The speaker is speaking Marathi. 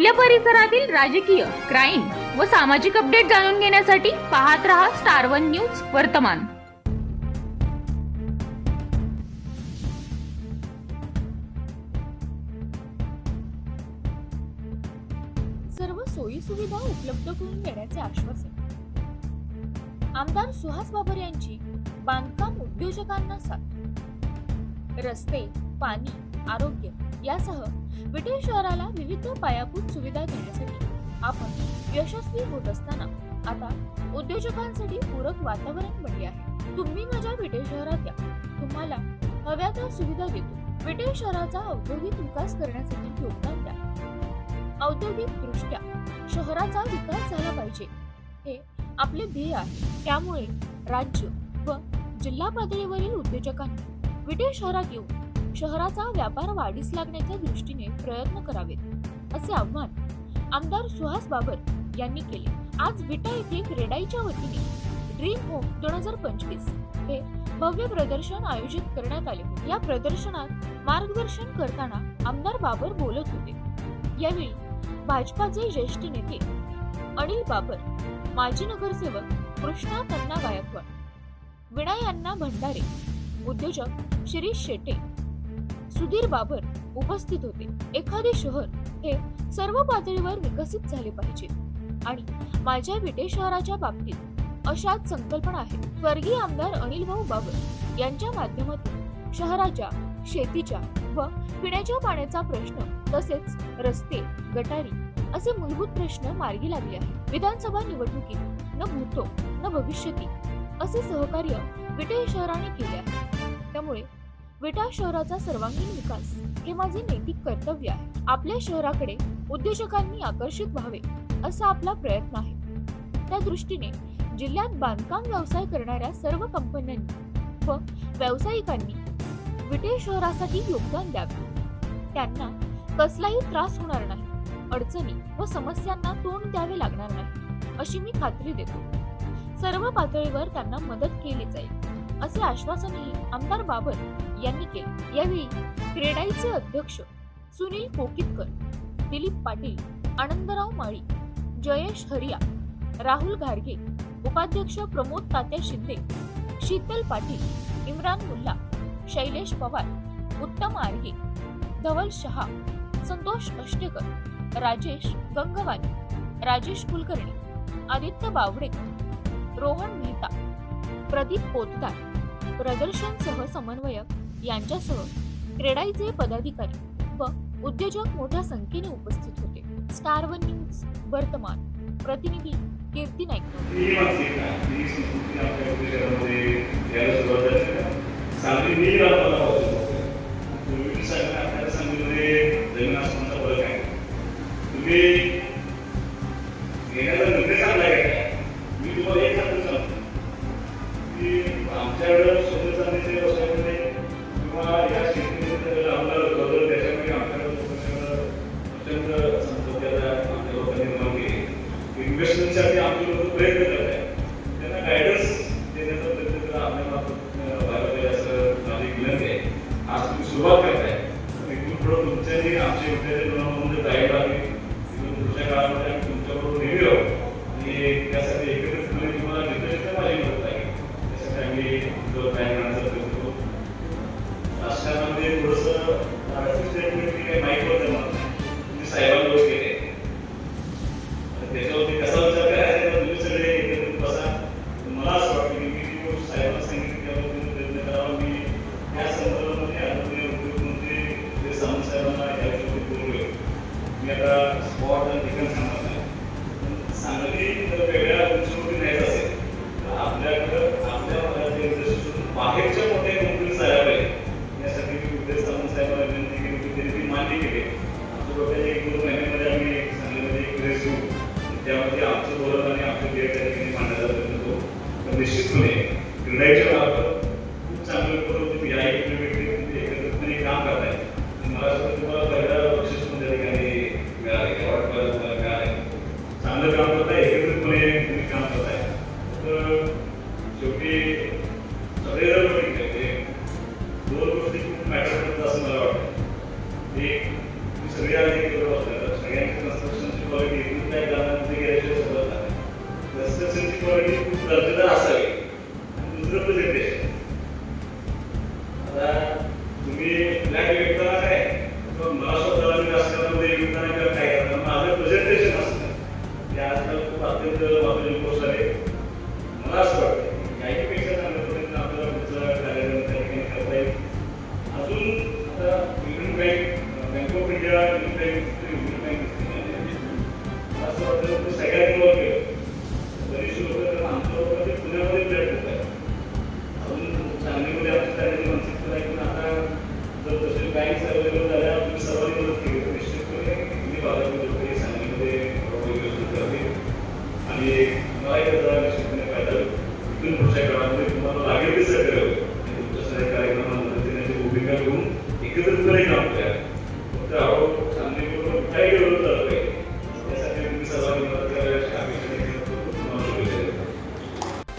आपल्या परिसरातील राजकीय क्राईम व सामाजिक अपडेट जाणून घेण्यासाठी पाहत रहा स्टार वन न्यूज वर्तमान. सर्व सोयी सुविधा उपलब्ध करून देण्याचे आश्वासन. आमदार सुहास बाबर यांची बांधकाम उद्योजकांना साथ. रस्ते पाणी आरोग्य यासह विटे शहराला विविध पायाभूत सुविधा देण्यासाठी आपण यशस्वी होत असताना आता उद्योजकांसाठी पूरक वातावरण बनले आहे. तुम्ही माझ्या विटे शहरात या. तुम्हाला हव्या त्या सुविधा देतो. विटे शहराचा औद्योगिक विकास करण्यासाठी योगदान द्या. औद्योगिक दृष्ट्या शहराचा विकास झाला पाहिजे. हे आपले ध्येय आहे. त्यामुळे राज्य व जिल्हा पातळीवरील उद्योजकांनी विटे शहरात येऊन शहराचा व्यापार वाढीस लागण्याच्या दृष्टीने प्रयत्न करावेत असे आव्हान आमदार सुहास बाबर यांनी केले. आज विटा येथे क्रेडाईच्या वतीने ड्रीम होम दोन हजार पंचवीस हे भव्य प्रदर्शन आयोजित करण्यात आले. होते या प्रदर्शनात मार्गदर्शन करताना आमदार बाबर बोलत होते. यावेळी भाजपाचे ज्येष्ठ नेते अनिल बाबर माजी नगरसेवक कृष्णा कन्ना गायकवाड विनायांना भंडारे उद्योजक शिरीष शेटे सुधीर बाबर उपस्थित होते. एखादे शहर हे सर्व पातळीवर विकसित झाले पाहिजे. आणि माझ्या विटे शहराच्या बाबतीत अशाच संकल्पना आहेत. स्वर्गीय आमदार अनिल भाऊ बाबर यांच्या माध्यमातून शहराच्या शेतीच्या व पिण्याच्या पाण्याचा प्रश्न तसेच रस्ते गटारी असे मूलभूत प्रश्न मार्गी लागले आहेत. विधानसभा निवडणुकीत न भूतो न भविष्यती असे सहकार्य विटे शहराने केले आहे. त्यामुळे विटा शहराचा सर्वांगीण विकास. हे माझे नैतिक कर्तव्य आहे. आपल्या शहराकडे उद्योजकांनी आकर्षित व्हावे असा आपला प्रयत्न आहे. त्या दृष्टीने जिल्ह्यात बांधकाम व्यवसाय करणाऱ्या सर्व कंपन्यांनी व व्यावसायिकांनी विटे शहरासाठी योगदान द्यावे. त्यांना कसलाही त्रास होणार नाही अडचणी व समस्यांना तोंड द्यावे लागणार नाही अशी मी खात्री देतो. सर्व पातळीवर त्यांना मदत केली जाईल. असे आश्वासनही आमदार बाबर यांनी केले. यावेळी क्रेडाईचे अध्यक्ष सुनील कोकितकर दिलीप पाटील आनंदराव माळी जयेश हरिया राहुल घारगे उपाध्यक्ष प्रमोद तात्या शिंदे शीतल पाटील इम्रान मुल्ला शैलेश पवार उत्तम आर्गे धवल शहा संतोष अष्टेकर राजेश गंगवानी राजेश कुलकर्णी आदित्य बावडे रोहन मेहता प्रदीप पोतदार प्रदर्शन सह समन्वयक यांच्यासह क्रेडाईचे पदाधिकारी व उद्योजक मोठ्या संख्येने उपस्थित होते. स्टार वन न्यूज वर्तमान. प्रतिनिधी कीर्ती नाईक. आज निश्चितपणे क्रीडाच्या मार्फत खूप चांगलं तुम्ही या व्यक्ती एकत्रितपणे काम करताय आणि मला असं तुम्हाला पहिला बक्षीस पण त्या ठिकाणी मिळाले किंवा वाटतं तुम्हाला मिळाले चांगलं काम करताय एकत्रितपणे तुम्ही काम करताय तर शेवटी सगळे जर बघितले ते दोन गोष्टी खूप मॅटर करतात असं मला वाटतं एक सगळे आले एकत्र बसलेला सगळ्यांची कन्स्ट्रक्शनची क्वालिटी कुठल्याही कारणामध्ये गेल्याशिवाय सुरुवात नाही कन्स्ट्रक्शनची क्वालिटी खूप दर्जेदार असावी Absolutely.